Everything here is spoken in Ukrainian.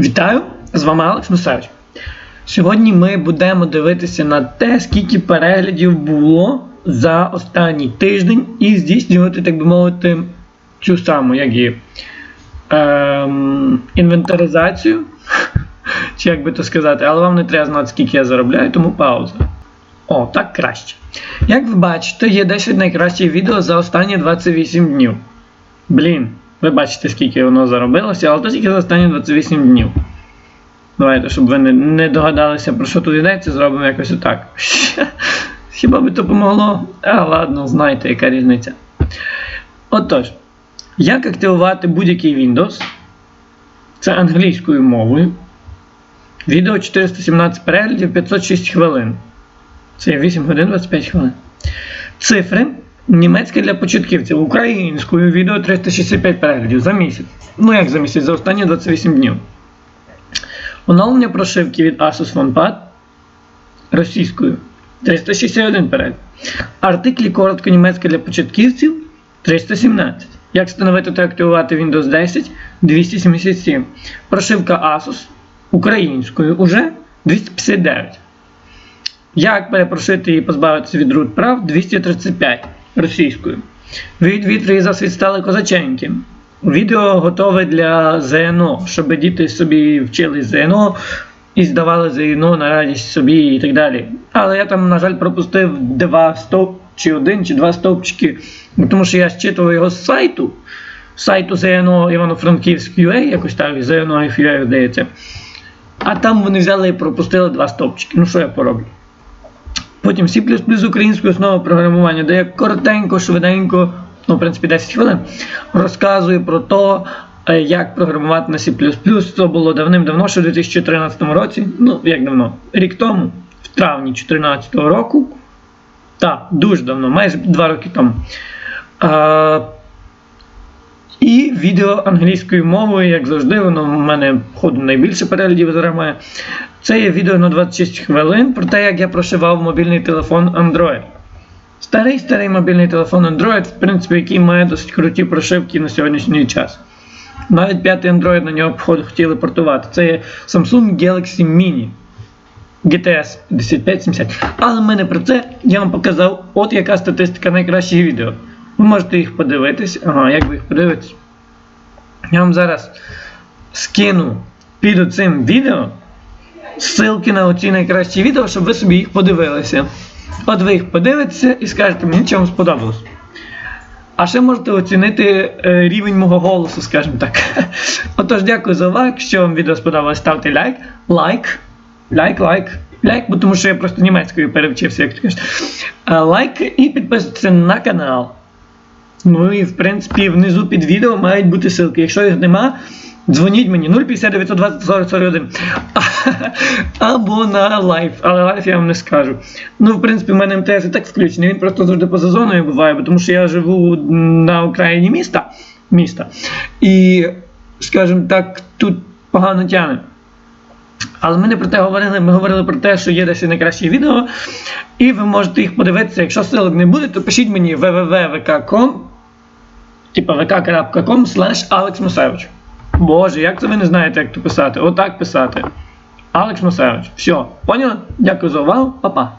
Вітаю! З вами Алекс Мусевич. Сьогодні ми будемо дивитися на те, скільки переглядів було за останній тиждень, і здійснювати, так би мовити, цю саму, як і ем, інвентаризацію, чи як би то сказати, але вам не треба знати, скільки я заробляю, тому пауза. О, так краще. Як ви бачите, є 10 найкращих відео за останні 28 днів. Блін, ви бачите, скільки воно заробилося, але то тільки за останні 28 днів. Давайте, щоб ви не, не догадалися, про що тут йдеться, зробимо якось отак. Хіба би то помогло? А, ладно, знаєте, яка різниця. Отож, як активувати будь-який Windows? Це англійською мовою. Відео 417 переглядів 506 хвилин. Це 8 годин 25 хвилин. Цифри. Німецьке для початківців. Українською відео 365 переглядів за місяць. Ну як за місяць, за останні 28 днів. Оновлення прошивки від Asus OnePad російською 361 перегляд. Артиклі коротко німецьке для початківців 317. Як встановити та активувати Windows 10 277. Прошивка Asus українською уже 259. Як перепрошити і позбавитися від root прав 235 російською. Від вітри засвіт стали козаченьки. Відео готове для ЗНО, щоб діти собі вчили ЗНО і здавали ЗНО на радість собі і так далі. Але я там, на жаль, пропустив два стоп, чи один, чи два стовпчики, тому що я зчитував його з сайту, сайту ЗНО Івано-Франківськ UA, якось так, ЗНО здається. А там вони взяли і пропустили два стовпчики. Ну що я пороблю? Потім C українською основою програмування, де я коротенько, швиденько, ну, в принципі, 10 хвилин, розказую про те, як програмувати на C. Це було давним-давно, ще в 2013 році. Ну, як давно? Рік тому, в травні 2014 року. Так, дуже давно, майже 2 роки тому. Відео англійською мовою, як завжди, воно в мене ходу найбільше переглядів зараз має. Це є відео на 26 хвилин про те, як я прошивав мобільний телефон Android. Старий старий мобільний телефон Android, в принципі, який має досить круті прошивки на сьогоднішній час. Навіть п'ятий Android на нього хотіли портувати. Це є Samsung Galaxy Mini GTS 5570. Але ми не про це я вам показав, от яка статистика найкращих відео. Ви можете їх подивитись. Ага, як ви їх подивитесь? Я вам зараз скину під цим відео ссылки на оці найкращі відео, щоб ви собі їх подивилися. От ви їх подивитеся і скажете, мені чому сподобалось. А ще можете оцінити е, рівень мого голосу, скажімо так. Отож, дякую за лайк. Якщо вам відео сподобалось, ставте лайк. Лайк. Лайк, лайк. Лайк, бо тому що я просто німецькою перевчився, як ти кажеш. Лайк і підписуйтесь на канал. Ну і в принципі внизу під відео мають бути ссылки. Якщо їх нема, дзвоніть мені 050 920 40 41. Або на лайф, але лайф я вам не скажу. Ну, в принципі, в мене МТС і так включений, він просто завжди поза зоною буває, тому що я живу на окраїні міста. міста. І, скажімо так, тут погано тяне. Але ми не про те говорили, ми говорили про те, що є десь найкращі відео, і ви можете їх подивитися. Якщо ссылок не буде, то пишіть мені www.vk.com типа vk.com slash Alex Мусевич. Боже, як це ви не знаєте, як то писати? Отак писати. Алекс Мусевич. Все, поняли? Дякую за увагу, Па-па.